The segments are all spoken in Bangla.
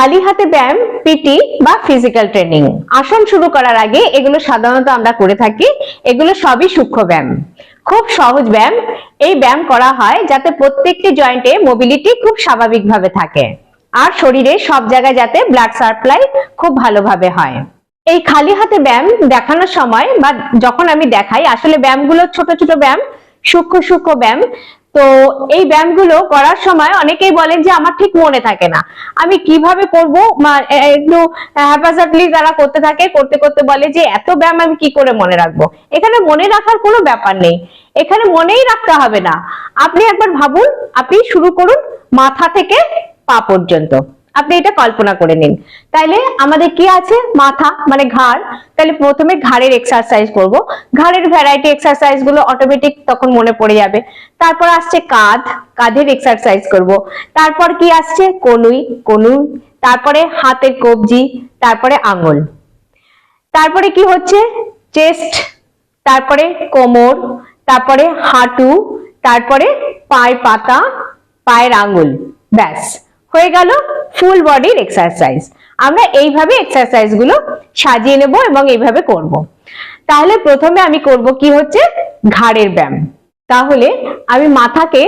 খালি হাতে ব্যায়াম পিটি বা ফিজিক্যাল ট্রেনিং আসন শুরু করার আগে এগুলো সাধারণত আমরা করে থাকি। এগুলো সবই সূক্ষ্ম ব্যায়াম। খুব সহজ ব্যায়াম। এই ব্যায়াম করা হয় যাতে প্রত্যেকটি জয়েন্টে মোবিলিটি খুব স্বাভাবিকভাবে থাকে। আর শরীরে সব জায়গায় যাতে ব্লাড সাপ্লাই খুব ভালোভাবে হয়। এই খালি হাতে ব্যায়াম দেখানোর সময় বা যখন আমি দেখাই, আসলে ব্যায়ামগুলো ছোট ছোট ব্যায়াম, সূক্ষ্ম সূক্ষ্ম ব্যায়াম তো এই ব্যায়ামগুলো করার সময় অনেকেই বলেন যে আমার ঠিক মনে থাকে না। আমি কীভাবে করব? একটু হ্যাপাজাটলি তারা করতে থাকে, করতে করতে বলে যে এত ব্যায়াম আমি কি করে মনে রাখব? এখানে মনে রাখার কোনো ব্যাপার নেই। এখানে মনেই রাখতে হবে না। আপনি একবার ভাবুন, আপনি শুরু করুন মাথা থেকে পা পর্যন্ত। আপনি এটা কল্পনা করে নিন। তাইলে আমাদের কি আছে? মাথা মানে ঘাড়। তাহলে প্রথমে ঘাড়ের এক্সারসাইজ করব। ঘাড়ের ভ্যারাইটি এক্সারসাইজগুলো অটোমেটিক তখন মনে পড়ে যাবে। তারপর আসছে কাঁধ। কাঁধের এক্সারসাইজ করব। তারপর কি আসছে? কনুই কনুই। তারপরে হাতের কবজি, তারপরে আঙুল। তারপরে কি হচ্ছে? চেস্ট তারপরে কোমর, তারপরে হাঁটু, তারপরে পায়ের পাতা, পায়ের আঙ্গুল ব্যাস। হয়ে গেল ফুল বডির এক্সারসাইজ আমরা এইভাবে এক্সারসাইজগুলো সাজিয়ে নেব এবং এইভাবে করব। তাহলে প্রথমে আমি করব কি হচ্ছে? ঘাড়ের ব্যায়াম। তাহলে আমি মাথাকে,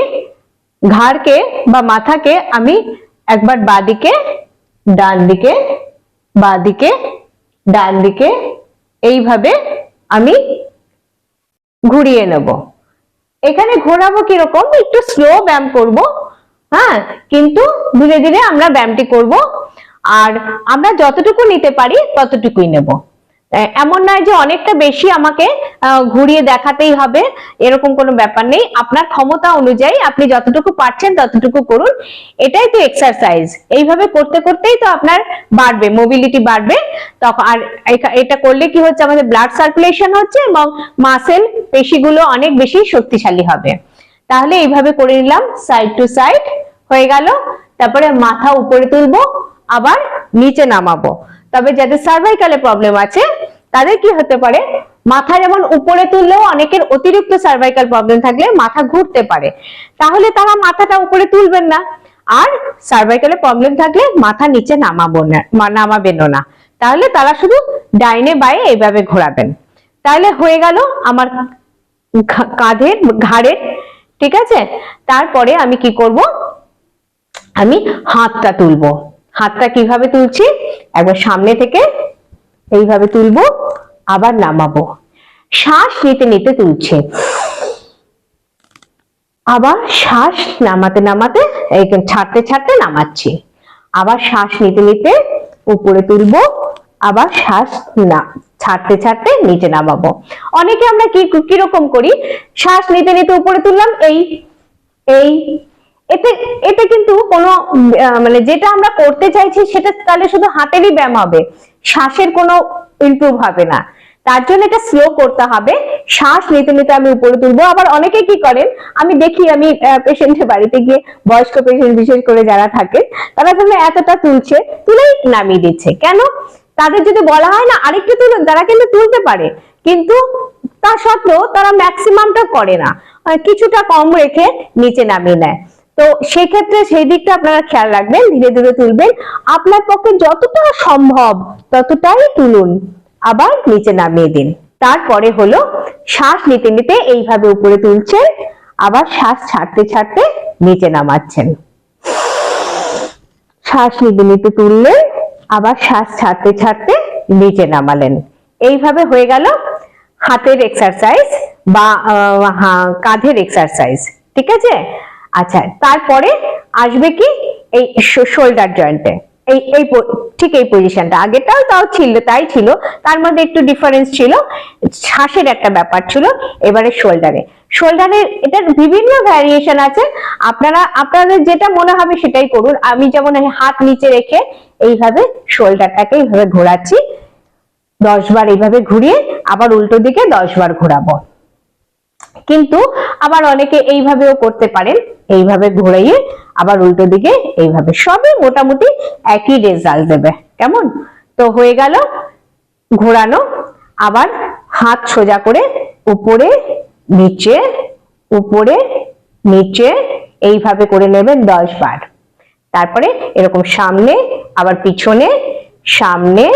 ঘাড়কে বা মাথাকে আমি একবার বাদিকে ডান দিকে বাদিকে ডান দিকে এইভাবে আমি ঘুরিয়ে নেব। এখানে ঘোরাবো কীরকম? একটু স্লো ব্যায়াম করব। হ্যাঁ কিন্তু ধীরে ধীরে আমরা ব্যায়ামটি করব। আর আমরা যতটুকু নিতে পারি ততটুকুই নেব। এমন নয় যে অনেকটা বেশি আমাকে ঘুরিয়ে দেখাতেই হবে, এরকম কোনো ব্যাপার নেই। আপনার ক্ষমতা অনুযায়ী আপনি যতটুকু পারছেন ততটুকু করুন। এটাই তো এক্সারসাইজ এইভাবে করতে করতেই তো আপনার বাড়বে মোবিলিটি বাড়বে। তখন আর এটা করলে কি হচ্ছে? আমাদের ব্লাড সার্কুলেশন হচ্ছে এবং মাসেল পেশিগুলো অনেক বেশি শক্তিশালী হবে। তাহলে এইভাবে করে নিলাম সাইড টু সাইড হয়ে গেল। তারপরে মাথা উপরে তুলবো, আবার নিচে নামাবো। তবে যাদের সার্ভাইকালে প্রবলেম আছে, তাদের কি হতে পারে? মাথা যেমন উপরে তুললেও অনেকের অতিরিক্ত সার্ভাইকাল প্রবলেম থাকলে মাথা ঘুরতে পারে। তাহলে তারা মাথাটা উপরে তুলবেন না। আর সার্ভাইকালে প্রবলেম থাকলে মাথা নিচে নামাবো না নামাবেন না। তাহলে তারা শুধু ডাইনে বায়ে এইভাবে ঘোরাবেন। তাহলে হয়ে গেল আমার কাঁধের, ঘাড়ের ঠিক আছে? তারপরে আমি কি করব? আমি হাতটা তুলবো। হাতটা কীভাবে তুলছি? একবার সামনে থেকে এইভাবে তুলবো, আবার নামাবো। শ্বাস নিতে নিতে তুলছে। আবার শ্বাস নামাতে নামাতে ছাড়তে ছাড়তে নামাচ্ছি। আবার শ্বাস নিতে নিতে উপরে তুলবো, আবার শ্বাস না ছাড়তে ছাড়তে নিচে নামাবো। অনেকে আমরা কি কীরকম করি? শ্বাস নিতে নিতে উপরে তুললাম, এই এই, এতে এতে কিন্তু কোনো মানে যেটা আমরা করতে চাইছি সেটা তাহলে শুধু হাতেরই ব্যায়াম হবে, শ্বাসের কোনো ইমপ্রুভ হবে না। তার জন্য এটা স্লো করতে হবে, শ্বাস নিতে নিতে আমি উপরে তুলবো। আবার অনেকে কি করেন, আমি দেখি, আমি পেশেন্টের বাড়িতে গিয়ে বয়স্ক পেশেন্ট বিশেষ করে যারা থাকে তারা ধরুন এতটা তুলছে, তুলেই নামিয়ে দিচ্ছে। কেন? তাদের যদি বলা হয় না, আরেকটু তুলুন তারা কিন্তু তুলতে পারে। কিন্তু তা সত্ত্বেও তারা ম্যাক্সিমামটা করে না। কিছুটা কম রেখে নিচে নামিয়ে নেয়। তো সেক্ষেত্রে সেই দিকটা আপনারা খেয়াল রাখবেন, ধীরে ধীরে তুলবেন। আপনার পক্ষে যতটা সম্ভব ততটাই তুলুন। আবার নিচে নামিয়ে দিন। তারপরে হলো শ্বাস নিতে নিতে এইভাবে উপরে তুলছেন, আবার শ্বাস ছাড়তে ছাড়তে নিচে নামাচ্ছেন। শ্বাস নিতে নিতে তুললেন আবার শ্বাস ছাড়তে ছাড়তে নিচে নামালেন। এইভাবে হয়ে গেল হাতের এক্সারসাইজ বা কাঁধের এক্সারসাইজ ঠিক আছে? আচ্ছা তারপরে আসবে কি? এই শোল্ডার জয়েন্টে এই এই ঠিক এই পজিশনটা আগেটাও তাও ছিল, তাই ছিল। তার মধ্যে একটু ডিফারেন্স ছিল। শ্বাসের একটা ব্যাপার ছিল। এবারে শোল্ডারে শোল্ডারের এটার বিভিন্ন ভ্যারিয়েশন আছে। আপনারা, আপনাদের যেটা মনে হবে সেটাই করুন। আমি যেমন হাত নিচে রেখে এইভাবে শোল্ডারটাকে এইভাবে ঘোরাচ্ছি। দশ বার এইভাবে ঘুরিয়ে আবার উল্টো দিকে দশ বার ঘোরাবো। কিন্তু আবার অনেকে এইভাবেও করতে পারেন। এইভাবে ঘুরিয়ে আবার উল্টো দিকে এইভাবে সবই মোটামুটি একই রেজাল্ট দেবে। কেমন? তো হয়ে গেল ঘোরানো। আবার হাত সোজা করে উপরে, নিচে উপরে, নিচে এইভাবে করে নেবেন দশ বার। তারপরে এরকম সামনে, আবার পিছনে, সামনে,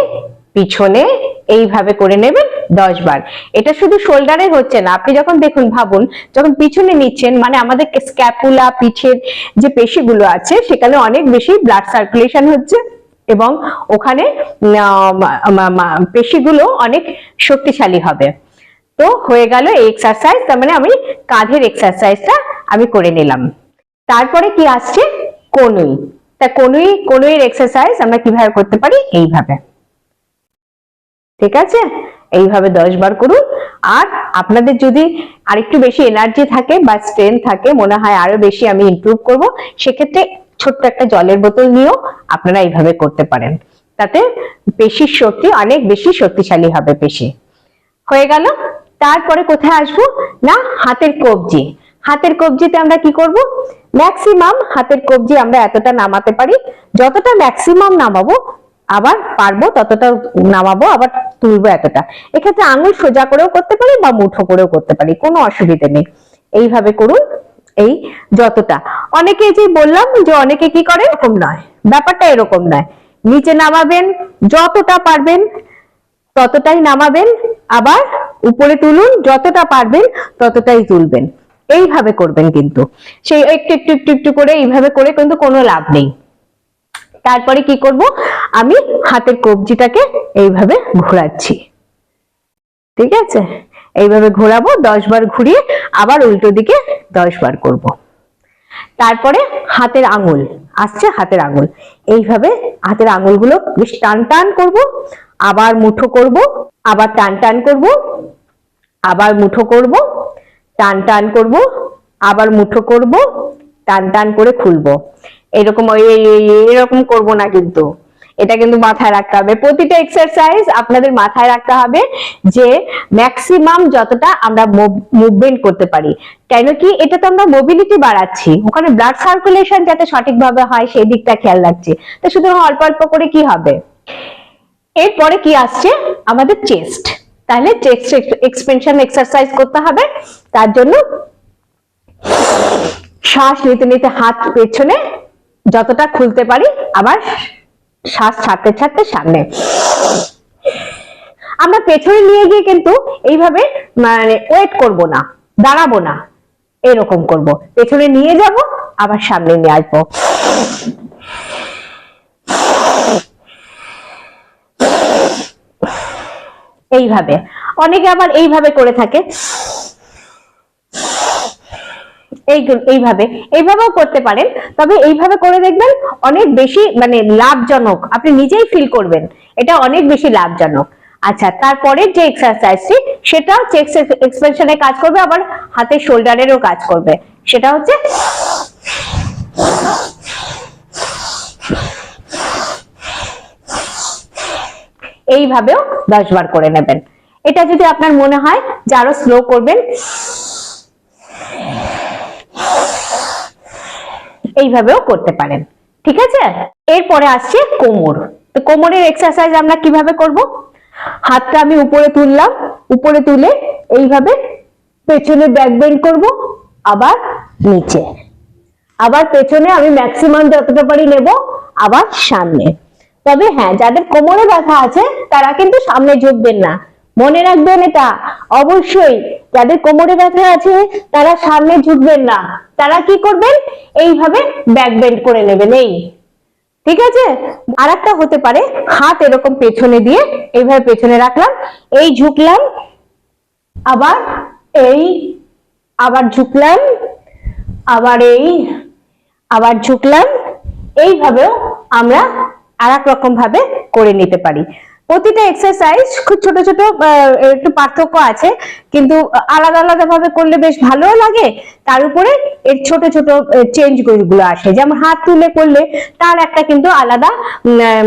পিছনে এইভাবে করে নেবেন দশ বার। এটা শুধু শোল্ডারে হচ্ছে না। আপনি যখন দেখুন, ভাবুন, যখন পিছনে নিচ্ছেন মানে আমাদের স্ক্যাপুলা পিঠের যে পেশিগুলো আছে, সেখানে অনেক বেশি ব্লাড সার্কুলেশন হচ্ছে এবং ওখানে পেশিগুলো অনেক শক্তিশালী হবে। তো হয়ে গেল এই এক্সারসাইজ তার মানে আমি কাঁধের এক্সারসাইজটা আমি করে নিলাম। তারপরে কি আসছে? কনুই। তা কনুই, কনুইয়ের এক্সারসাইজ আমরা কীভাবে করতে পারি? এইভাবে। ঠিক আছে? এইভাবে দশ বার করুন। আর আপনাদের যদি আরেকটু বেশি এনার্জি থাকে বা স্ট্রেংথ থাকে, মনে হয় আরও বেশি আমি ইমপ্রুভ করব, সেক্ষেত্রে ছোট্ট একটা জলের বোতল নিয়েও আপনারা এইভাবে করতে পারেন। তাতে পেশির শক্তি অনেক বেশি শক্তিশালী হবে পেশি। হয়ে গেল। তারপরে কোথায় আসব? না, হাতের কবজি। হাতের কবজিতে আমরা কি করব? ম্যাক্সিমাম হাতের কবজি আমরা এতটা নামাতে পারি। যতটা ম্যাক্সিমাম নামাবো, আবার পারব, ততটা নামাবো, আবার তুলবো এতটা। এক্ষেত্রে আঙুল সোজা করেও করতে পারি বা মুঠো করেও করতে পারি, কোনো অসুবিধে নেই। এইভাবে করুন, এই যতটা। অনেকে যে বললাম যে অনেকে কি করে? এরকম নয়। ব্যাপারটা এরকম নয়। নিচে নামাবেন, যতটা পারবেন, ততটাই নামাবেন। আবার উপরে তুলুন, যতটা পারবেন, ততটাই তুলবেন। এইভাবে করবেন কিন্তু। সেই একটু একটু একটু একটু করে এইভাবে করে কিন্তু কোনো লাভ নেই। তারপরে কি করব? আমি হাতের কবজিটাকে এইভাবে ঘোরাচ্ছি। ঠিক আছে? এইভাবে ঘোরাবো, দশ বার ঘুরিয়ে আবার উল্টো দিকে দশ বার করব। তারপরে হাতের আঙুল, আসছে হাতের আঙুল। এইভাবে হাতের আঙুলগুলো বেশ টান টান করব, আবার মুঠো করব, আবার টান টান করব, আবার মুঠো করব, টান টান করব, আবার মুঠো করব, টান টান করে খুলবো। এরকম এরকম করব না কিন্তু। এটা কিন্তু মাথায় রাখতে হবে। প্রতিটা এক্সারসাইজ আপনাদের মাথায় রাখতে হবে যে ম্যাক্সিমাম যতটা আমরা মুভমেন্ট করতে পারি। কেন কি এটা তো আমরা মোবিলিটি বাড়াচ্ছি। ওখানে ব্লাড সার্কুলেশন যাতে সঠিকভাবে হয় সেই দিকটা খেয়াল রাখছি। তো শুধু অল্প অল্প করে কি হবে? এরপরে কি আসছে? আমাদের চেস্ট তাহলে চেস্ট এক্সপেনশন এক্সারসাইজ করতে হবে। তার জন্য শ্বাস নিতে নিতে হাত পেছনে যতটা খুলতে পারি আবার শ্বাস ছাড়তে ছাড়তে সামনে। আমরা পেছনে নিয়ে গিয়ে কিন্তু এইভাবে মানে ওয়েট করব না, দাঁড়াবো না, এরকম করব। পেছনে নিয়ে যাব, আবার সামনে নিয়ে আসব। এইভাবে। অনেকে আবার এইভাবে করে থাকে। এই এইভাবে, এইভাবেও করতে পারেন। তবে এইভাবে করে দেখবেন অনেক বেশি মানে লাভজনক। আপনি নিজেই ফিল করবেন। এটা অনেক বেশি লাভজনক। আচ্ছা তারপরের যে এক্সারসাইজটি সেটাও এক্সপেনশনে কাজ করবে, আবার হাতের শোল্ডারেরও কাজ করবে। সেটা হচ্ছে এইভাবেও দশ বার করে নেবেন। এটা যদি আপনার মনে হয় যে আরও স্লো করবেন এইভাবেও করতে পারেন। ঠিক আছে? এরপরে আসছে কোমর। তো কোমরের এক্সারসাইজ আমরা কীভাবে করব? হাতটা আমি উপরে তুললাম। উপরে তুলে এইভাবে পেছনে ব্যাক বেন্ড করব, আবার নিচে। আবার পেছনে আমি ম্যাক্সিমাম যতটা পারি নেব, আবার সামনে। তবে হ্যাঁ যাদের কোমরে ব্যথা আছে, তারা কিন্তু সামনে ঝুঁকবেন না। মনে রাখবেন এটা অবশ্যই যাদের কোমরে ব্যথা আছে তারা সামনে ঝুঁকবেন না। তারা কি করবেন? এইভাবে ব্যাক বেন্ড করে নেবেন, এই। ঠিক আছে? আর একটা হতে পারে, হাত এরকম পেছনে দিয়ে এইভাবে পেছনে রাখলাম, এই ঝুঁকলাম, আবার এই, আবার ঝুঁকলাম, আবার এই, আবার ঝুঁকলাম, এইভাবেও আমরা আর এক রকম ভাবে করে নিতে পারি। প্রতিটা এক্সারসাইজ খুব ছোট ছোট একটু পার্থক্য আছে। কিন্তু আলাদা আলাদা ভাবে করলে বেশ ভালোও লাগে। তার উপরে এর ছোট ছোট চেঞ্জগুলো আসে। যেমন হাত তুলে করলে তার একটা কিন্তু আলাদা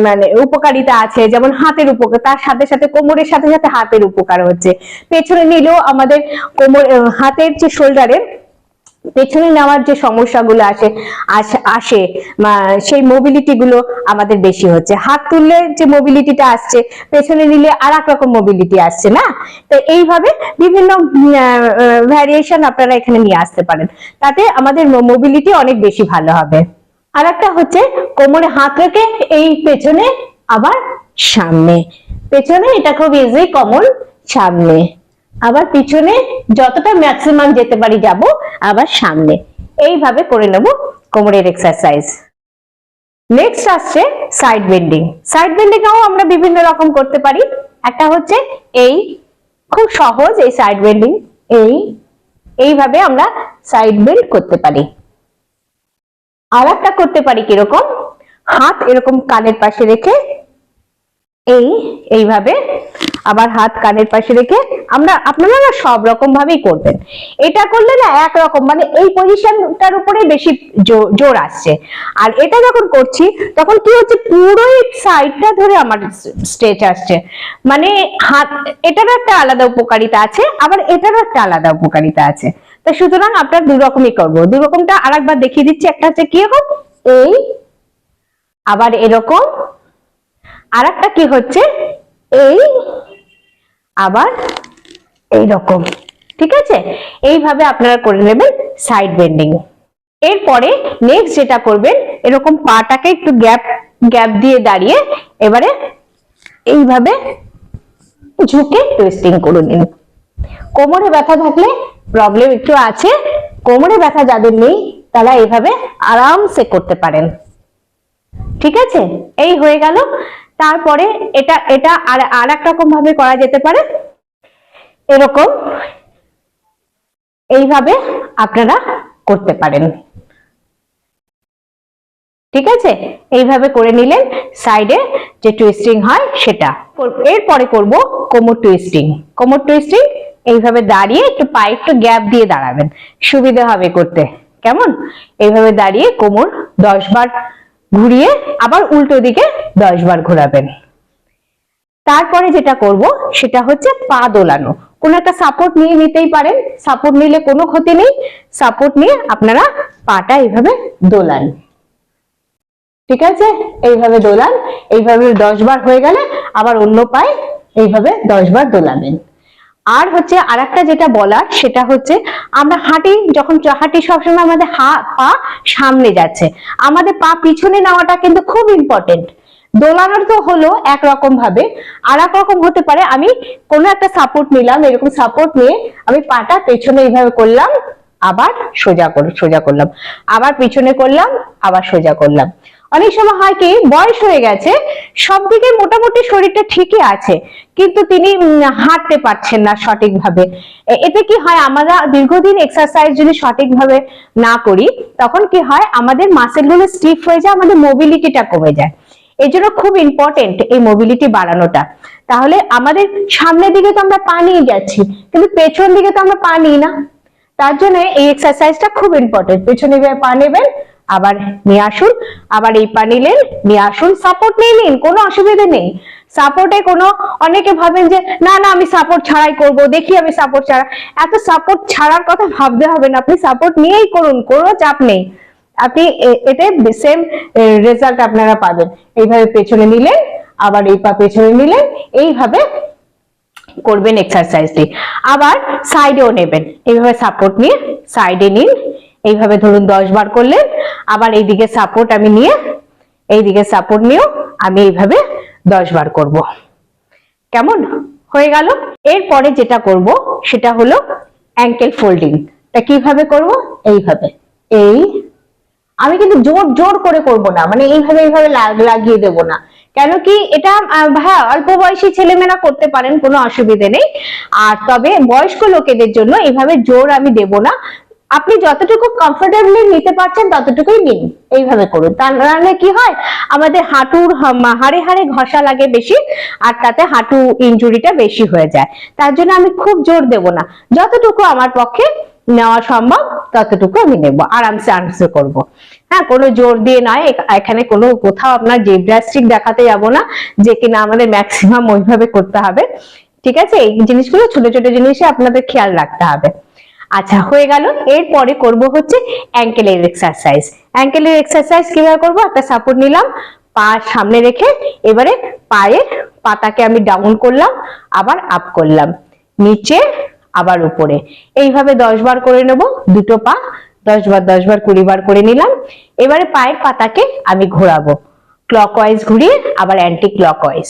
মানে উপকারিতা আছে। যেমন হাতের উপকার, তার সাথে সাথে কোমরের সাথে সাথে হাতের উপকার হচ্ছে। পেছনে নিলেও আমাদের কোমর হাতের যে শোল্ডারের পেছনে নেওয়ার যে সমস্যাগুলো আসে, আস- সেই মোবিলিটি গুলো আমাদের বেশি হচ্ছে। হাত তুললে যে মোবিলিটিটা আসছে, পেছনে নিলে আর এক রকম মোবিলিটি আসছে, না? তো এইভাবে বিভিন্ন ভ্যারিয়েশন আপনারা এখানে নিয়ে আসতে পারেন। তাতে আমাদের মোবিলিটি অনেক বেশি ভালো হবে। আর একটা হচ্ছে কোমরে হাত রেখে এই পেছনে আবার সামনে। পেছনে এটা খুব ইজি কমন সামনে। আবার পিছনে যতটা ম্যাক্সিমাম যেতে পারি যাব, আবার সামনে। এইভাবে করে নেব কোমরের এক্সারসাইজ নেক্সট আসছে সাইড বেন্ডিং সাইড বেন্ডিংও আমরা বিভিন্ন রকম করতে পারি। একটা হচ্ছে এই, খুব সহজ এই সাইড বেন্ডিং এই, এইভাবে আমরা সাইড বেন্ড করতে পারি। আর একটা করতে পারি কীরকম? হাত এরকম কানের পাশে রেখে এই, এইভাবে আবার হাত কানের পাশে রেখে আমরা আপনারা না সব রকম ভাবেই করবেন। এটা করলে না একরকম মানে এই পজিশনটার উপরে বেশি জোর আসছে। আর এটা যখন করছি, তখন কি হচ্ছে, পুরো সাইডটা ধরে আমার স্ট্রেচ আসছে। মানে হাত, এটার একটা আলাদা উপকারিতা আছে, আবার এটারও একটা আলাদা উপকারিতা আছে। তো সুতরাং আপনার দু রকমই করব। দু রকমটা আরেকবার দেখিয়ে দিচ্ছি, একটা হচ্ছে কীরকম এই, আবার এরকম। আর একটা কি হচ্ছে? এই, আবার এই রকম ঠিক আছে? এইভাবে আপনারা করে নেবেন সাইড বেন্ডিং এরপরে নেক্সট যেটা করবেন, এরকম পাটাকে একটু গ্যাপ গ্যাপ দিয়ে দাঁড়িয়ে এবারে এইভাবে ঝুঁকে টুইস্টিং করে নিন। কোমরে ব্যথা থাকলে প্রবলেম একটু আছে, কোমরে ব্যথা যাদের নেই, তারা এইভাবে আরামসে করতে পারেন। ঠিক আছে? এই হয়ে গেল তারপরে এটা এটা আর আর এক রকম ভাবে করা যেতে পারে। এরকম এইভাবে আপনারা করতে পারেন। ঠিক আছে? এইভাবে করে নিলেন সাইডে যে টুইস্টিং হয় সেটা। এরপরে করব কোমর টুইস্টিং। কোমর টুইস্টিং এইভাবে দাঁড়িয়ে একটু পায়ে একটু গ্যাপ দিয়ে দাঁড়াবেন। সুবিধা হবে করতে। কেমন? এইভাবে দাঁড়িয়ে কোমর দশ বার ঘুরিয়ে আবার উল্টো দিকে দশ বার ঘোরাবেন। তারপরে যেটা করব, সেটা হচ্ছে পা দোলানো। কোন একটা সাপোর্ট নিয়ে নিতেই পারেন। সাপোর্ট নিলে কোনো ক্ষতি নেই। সাপোর্ট নিয়ে আপনারা পাটা এইভাবে দোলান। ঠিক আছে? এইভাবে দোলান। এইভাবে দশ বার হয়ে গেলে আবার অন্য পায়ে এইভাবে দশ বার দোলাবেন। আর হচ্ছে আরেকটা যেটা বলার, সেটা হচ্ছে আমরা হাঁটি, যখন হাঁটি সবসময় আমাদের হা, পা সামনে যাচ্ছে। আমাদের পা পিছনে নেওয়াটা কিন্তু খুব ইম্পর্টেন্ট দোলানোর তো হলো একরকম ভাবে আর এক রকম হতে পারে, আমি কোনো একটা সাপোর্ট নিলাম, এরকম সাপোর্ট নিয়ে আমি পাটা পেছনে এইভাবে করলাম, আবার সোজা সোজা করলাম। আবার পিছনে করলাম, আবার সোজা করলাম। অনেক সময় হয় কি, বয়স হয়ে গেছে, সব দিকে মোটামুটি শরীরটা ঠিকই আছে, কিন্তু তিনি হাঁটতে পারছেন না সঠিকভাবে। এতে কি হয়, আমরা দীর্ঘদিন এক্সারসাইজ যদি সঠিকভাবে না করি, তখন কি হয়, আমাদের মাসেলগুলো স্টিফ হয়ে যায়, আমাদের মোবিলিটিটা কমে যায়। এই জন্য খুব ইম্পর্টেন্ট এই মোবিলিটি বাড়ানোটা। তাহলে আমাদের সামনের দিকে তো আমরা পা নিয়ে যাচ্ছি, কিন্তু পেছন দিকে তো আমরা পা নিই না। তার জন্য এই এক্সারসাইজটা খুব ইম্পর্টেন্ট পেছনে পা নেবেন আবার নিয়ে আসুন, আবার এই পা নিলেন নিয়ে আসুন সাপোর্ট নিয়ে নিন, কোনো অসুবিধা নেই। সাপোর্টে কোনো, অনেকে ভাবেন যে, না না, আমি সাপোর্ট ছাড়াই করব, দেখি আমি সাপোর্ট ছাড়া এত সাপোর্ট ছাড়ার কথা ভাবতে হবে না, আপনি সাপোর্ট নিয়েই করুন, কোনো চাপ নেই। আপনি এতে সেম রেজাল্ট আপনারা পাবেন। এইভাবে পেছনে নিলেন, আবার এই পা পেছনে নিলেন, এইভাবে করবেন এক্সারসাইজটি আবার সাইডেও নেবেন, এইভাবে সাপোর্ট নিয়ে সাইডে নিন এইভাবে ধরুন দশ বার করলেন, আবার এইদিকে সাপোর্ট আমি নিয়ে, এইদিকে সাপোর্ট নিয়েও আমি এইভাবে দশ বার করব। কেমন? হয়ে গেল? এরপরে যেটা করব, সেটা হলো অ্যাঙ্কেল ফোল্ডিং তা কীভাবে করব? এইভাবে। এই, আমি কিন্তু জোর জোর করে করব না মানে এইভাবে এইভাবে লাগিয়ে দেব না। কেন কি এটা হ্যাঁ অল্প বয়সী ছেলেমেয়েরা করতে পারেন, কোনো অসুবিধে নেই। আর তবে বয়স্ক লোকেদের জন্য এইভাবে জোর আমি দেব না। আপনি যতটুকু কমফোর্টেবলি নিতে পারছেন, ততটুকুই নিন। এইভাবে করুন। তা নাহলে কি হয়? আমাদের হাঁটুর হাড়ে হাড়ে ঘষা লাগে বেশি, আর তাতে হাঁটু ইনজুরিটা বেশি হয়ে যায়। তার জন্য আমি খুব জোর দেব না। যতটুকু আমার পক্ষে নেওয়া সম্ভব, ততটুকু আমি নেব। আরামসে আরামসে করব। হ্যাঁ কোনো জোর দিয়ে নয়। এখানে কোনো কোথাও আপনার জিমন্যাস্টিক দেখাতে যাব না, যে কিনা আমাদের ম্যাক্সিমাম ওইভাবে করতে হবে। ঠিক আছে? এই জিনিসগুলো ছোট ছোট জিনিসে আপনাদের খেয়াল রাখতে হবে। আচ্ছা হয়ে গেল। এরপরে করব হচ্ছে অ্যাঙ্কেলের এক্সারসাইজ অ্যাঙ্কেলের এক্সারসাইজ কীভাবে করব? একটা সাপোর্ট নিলাম, পা সামনে রেখে এবারে পায়ের পাতাকে আমি ডাউন করলাম, আবার আপ করলাম। নিচে, আবার উপরে। এইভাবে দশ বার করে নেব, দুটো পা, দশ বার দশ বার, কুড়ি বার করে নিলাম। এবারে পায়ের পাতাকে আমি ঘোরাবো। ক্লকওয়াইজ ঘুরিয়ে, আবার অ্যান্টি ক্লকওয়াইজ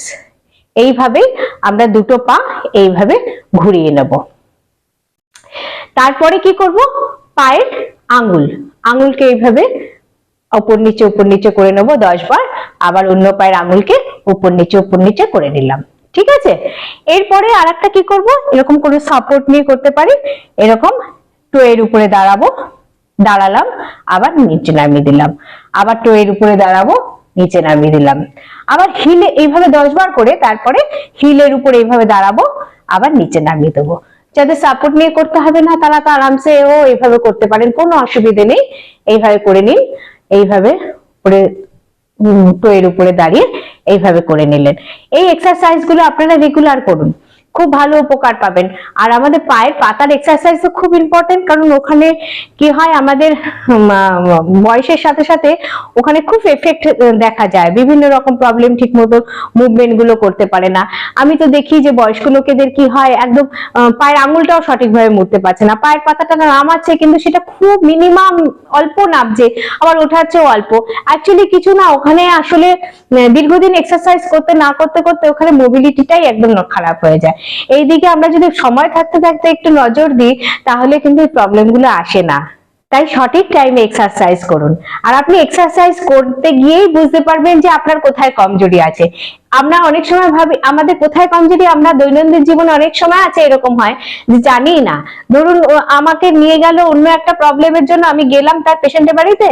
এইভাবেই আমরা দুটো পা এইভাবে ঘুরিয়ে নেব। তারপরে কি করব? পায়ের আঙ্গুল আঙ্গুলকে এইভাবে উপর নিচে উপর নিচে করে নেব দশ বার। আবার অন্য পায়ের আঙ্গুলকে উপর নিচে উপর নিচে করে নিলাম। ঠিক আছে? এরপরে আর একটা কি করব? এরকম করে সাপোর্ট নিয়ে করতে পারি। এরকম টোয়ের উপরে দাঁড়াবো, দাঁড়ালাম, আবার নিচে নামিয়ে দিলাম। আবার টোয়ের উপরে দাঁড়াবো, নিচে নামিয়ে দিলাম। আবার হিলে এইভাবে দশ বার করে তারপরে হিলের উপরে এইভাবে দাঁড়াবো, আবার নিচে নামিয়ে দেবো। যাদের সাপোর্ট নিয়ে করতে হবে না, তারা তো আরামসে ও এইভাবে করতে পারেন, কোনো অসুবিধে নেই। এইভাবে করে নিন, এইভাবে করে টোয়ের উপরে দাঁড়িয়ে এইভাবে করে নিলেন। এই এক্সারসাইজগুলো আপনারা রেগুলার করুন। খুব ভালো উপকার পাবেন। আর আমাদের পায়ের পাতার এক্সারসাইজ তো খুব ইম্পর্টেন্ট কারণ ওখানে কি হয়, আমাদের বয়সের সাথে সাথে ওখানে খুব এফেক্ট দেখা যায়। বিভিন্ন রকম প্রবলেম ঠিক মতো মুভমেন্টগুলো করতে পারে না। আমি তো দেখি যে বয়স্ক লোকেদের কি হয়, একদম পায়ের আঙুলটাও সঠিকভাবে মুড়তে পারছে না। পায়ের পাতাটা নামাচ্ছে, কিন্তু সেটা খুব মিনিমাম অল্প নামছে আবার ওঠাচ্ছেও অল্প। অ্যাকচুয়ালি কিছু না, ওখানে আসলে দীর্ঘদিন এক্সারসাইজ করতে না করতে করতে ওখানে মোবিলিটিটাই একদম খারাপ হয়ে যায়। এইদিকে আমরা যদি সময় থাকতে থাকতে একটু নজর দিই, তাহলে কিন্তু এই প্রবলেমগুলো আসে না। তাই সঠিক টাইমে এক্সারসাইজ করুন। আর আপনি এক্সারসাইজ করতে গিয়েই বুঝতে পারবেন যে আপনার কোথায় কমজোরি আছে। আমরা অনেক সময় ভাবি, আমাদের কোথায় কমজোরি আমরা দৈনন্দিন জীবনে অনেক সময় আছে এরকম হয় যে জানি না। ধরুন আমাকে নিয়ে গেল অন্য একটা প্রবলেমের জন্য, আমি গেলাম তার পেশেন্টের বাড়িতে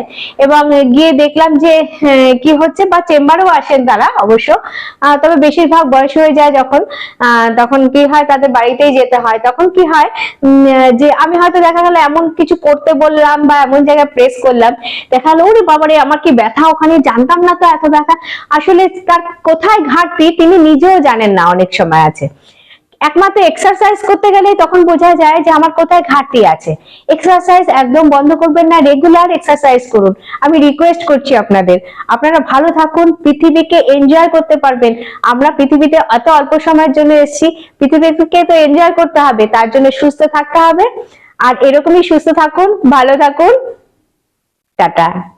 এবং গিয়ে দেখলাম যে কি হচ্ছে বা চেম্বারেও আসেন তারা অবশ্য। তবে বেশিরভাগ বয়স হয়ে যায় যখন তখন কি হয় তাদের বাড়িতেই যেতে হয়। তখন কি হয় যে আমি হয়তো দেখা গেল এমন কিছু করতে বললাম বা এমন জায়গায় প্রেস করলাম, দেখা গেলো, ওরে বাবারে, আমার কি ব্যথা ওখানে? জানতাম না তো এত ব্যথা। আসলে তার কোথায় ঘাটতি তিনি নিজেও জানেন না অনেক সময় আছে। একমাত্র এক্সারসাইজ করতে গেলে তখন বোঝা যায় যে আমার কোথায় ঘাটতি আছে। এক্সারসাইজ একদম বন্ধ করবেন না রেগুলার এক্সারসাইজ করুন। আমি রিকোয়েস্ট করছি আপনাদের, আপনারা ভালো থাকুন, পৃথিবীকে এনজয় করতে পারবেন। আমরা পৃথিবীতে এত অল্প সময়ের জন্য এসেছি, পৃথিবীকে তো এনজয় করতে হবে, তার জন্য সুস্থ থাকতে হবে। আর এরকমই সুস্থ থাকুন, ভালো থাকুন। টাটা।